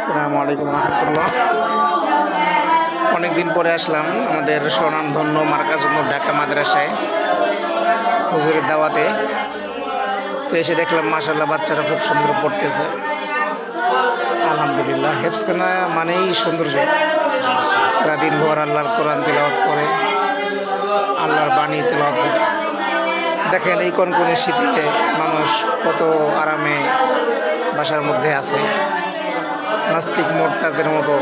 আসসালামু আলাইকুম রহমতুল্লাহ। অনেকদিন পরে আসলাম আমাদের স্বনামধন্য মার্কাজন্য ঢাকা মাদ্রাসায় হুজুরের দাওয়াতে। তো এসে দেখলাম মাসাল্লাহ বাচ্চারা খুব সুন্দর পড়তেছে। আলহামদুলিল্লাহ হেফসখানা মানেই সৌন্দর্য। তারা দিনভর আল্লাহর কোরআন তেলাওয়াত করে, আল্লাহর বাণী তেলাওয়াত করে। দেখেন এই কনকনে শীতে মানুষ কত আরামে বাসার মধ্যে আছে। নাস্তিক মোরতাদের মতো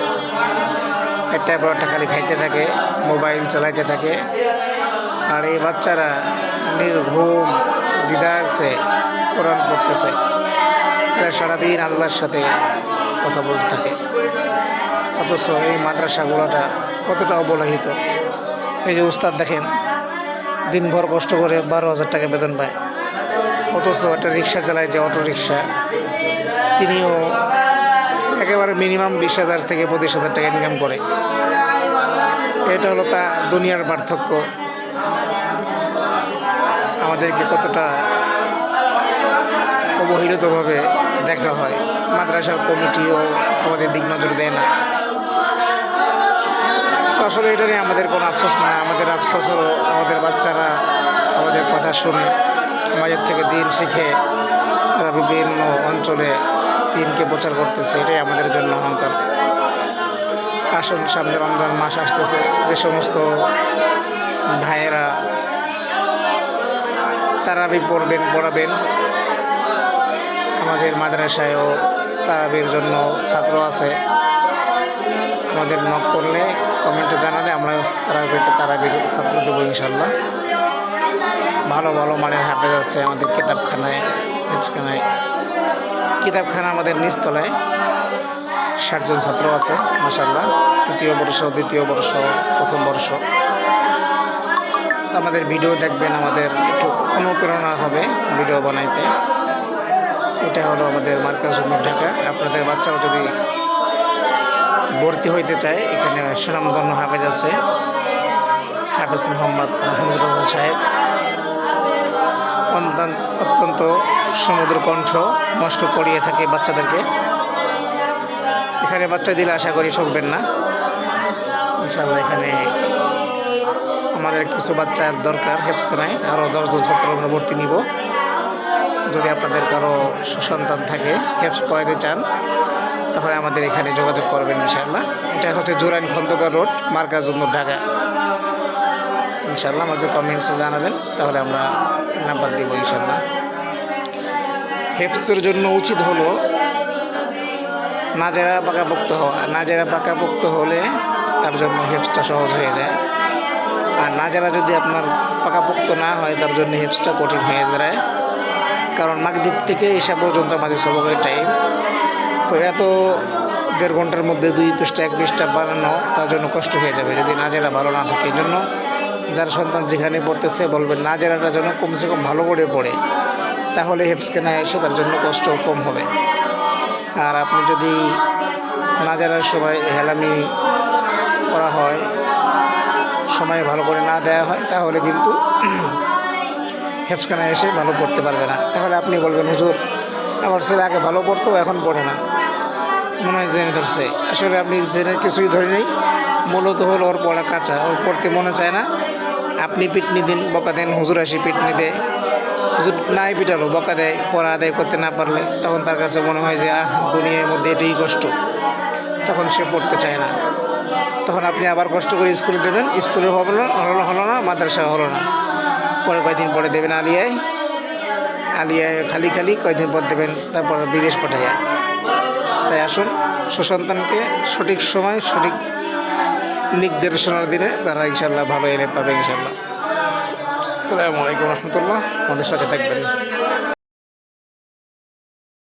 একটা পর একটা খালি খাইতে থাকে মোবাইল চালাইতে থাকে। আর এই বাচ্চারা নির্ঘুম দিদা আছে, কোরআন করতেছে এরা সারাদিন আল্লাহর সাথে কথা বলতে থাকে। অথচ এই মাদ্রাসাগুলোটা কতটা অবহেলিত। এই যে উস্তাদ দেখেন, দিনভর কষ্ট করে বারো হাজার টাকা বেতন পায়। অথচ একটা রিক্সা চালায় যে অটো রিক্সা তিনিও একেবারে মিনিমাম বিশ হাজার থেকে পঁচিশ হাজার টাকা ইনকাম করে। এটা হলো তা দুনিয়ার পার্থক্য। আমাদেরকে কতটা অবহেলিতভাবে দেখা হয়। মাদ্রাসার কমিটিও আমাদের দিক নজর দেয় না। তো আসলে এটা নিয়ে আমাদের কোনো আফসোস না। আমাদের আফসোস হলো আমাদের বাচ্চারা আমাদের কথা শুনে আমাদের থেকে দিন শিখে তারা বিভিন্ন অঞ্চলে দিনকে প্রচার করতেছে, এটাই আমাদের জন্য অহংকার। আসুন, সামনে রমজান মাস আসতেছে, যে সমস্ত ভাইয়েরা তারাবি পড়বেন, পড়াবেন। আমাদের মাদ্রাসায়ও তারাবির জন্য ছাত্র আছে। আমাদের নক করলে কমেন্টে জানালে আমরা তারাবিকে তারাবির ছাত্র দেবো ইনশাল্লাহ ভালো ভালো মানের হাফেজ আছে আমাদের কিতাবখানায়। হেফসখানায় কিতাবখানা আমাদের নিচতলায় ষাটজন ছাত্র আছে মাসাল্লাহ তৃতীয় বর্ষ, দ্বিতীয় বর্ষ, প্রথম বর্ষ। আমাদের ভিডিও দেখবেন, আমাদের একটু অনুপ্রেরণা হবে ভিডিও বানাইতে। এটা হলো আমাদের মার্কাজ ঢাকা। আপনাদের বাচ্চারা যদি ভর্তি হইতে চায়, এখানে সুনামধন্য হাফেজ আছে। হাফেজ মোহাম্মদ মাহমুদুর রহমান সাহেব। অত্যন্ত অত্যন্ত সমুদ্র কণ্ঠ নষ্ট করিয়ে থাকে বাচ্চাদেরকে। এখানে বাচ্চা দিলে আশা করি ঠকবেন না। ইনশাল্লাহ এখানে আমাদের কিছু বাচ্চার দরকার হেফসখানায় আরও দশজন ছাত্র আমরা ভর্তি নিব। যদি আপনাদের কারও সুসন্তান থাকে হেফস পড়াইতে চান, তাহলে আমাদের এখানে যোগাযোগ করবেন ইনশাল্লাহ এটা হচ্ছে জোরাইন খন্দকার রোড মার্কাজ ঢাকা। ইনশাল্লাহ আমাদের কমেন্টসে জানাবেন, তাহলে আমরা নাম্বার দিব ইনশাল্লাহ হেফসের জন্য উচিত হলো নাজেরা পাকাপোক্ত হওয়া। নাজেরা পাকাপোক্ত হলে তার জন্য হেফসটা সহজ হয়ে যায়। আর নাজেরা যদি আপনার পাকাপোক্ত না হয়, তার জন্য হেফসটা কঠিন হয়ে দাঁড়ায়। কারণ মাগদ্বীপ থেকে এসা পর্যন্ত আমাদের সবকের টাইম তো এত দেড় ঘণ্টার মধ্যে দুই পৃষ্ঠা, এক পৃষ্ঠা বানানো তার জন্য কষ্ট হয়ে যাবে। যদি নাজেরা ভালো না থাকে, এই জন্য যার সন্তান যেখানে পড়তেছে বলবেন নাজেরাটা যেন কমসে কম ভালো করে পড়ে, তাহলে হেফসকেনা এসে তার জন্য কষ্ট কম হবে। আর আপনি যদি নাজারার সময় হেলামি করা হয়, সময় ভালো করে না দেওয়া হয়, তাহলে কিন্তু হেফসখানা এসে ভালো পড়তে পারবে না। তাহলে আপনি বলবেন, হুজুর, আমার ছেলে আগে ভালো পড়তো, এখন পড়ে না। মনে হয় জেনে ধরছে। আসলে আপনি জেনে কিছুই ধরে নেই। মূলত হলো ওর পড়া কাঁচা, ওর পড়তে মনে চায় না। আপনি পিটনি দিন, বকা দেন, হুজুর আসি পিটনি দেয়। হুজুর নাই পিটালো, বকা দেয়, পড়া আদায় করতে না পারলে তখন তার কাছে মনে হয় যে, আহ, দুনিয়ার মধ্যে এটাই কষ্ট। তখন সে পড়তে চায় না। তখন আপনি আবার কষ্ট করে স্কুলে দেবেন, স্কুলে হলো না হলো না, মাদ্রাসা হলো না। পরে কয়েকদিন পরে দেবেন আলিয়ায়। আলিয়ায় খালি খালি কয়েকদিন পর দেবেন, তারপর বিদেশ পাঠাইয়া। তাই আসুন, সুসন্তানকে সঠিক সময়, সঠিক নির্দেশনার দিনে তারা ইনশাল্লাহ ভালো এনে পাবে ইনশাল্লাহ আসসালামু আলাইকুম রহমতুল্লাহ। আমাদের সাথে থাকবেন।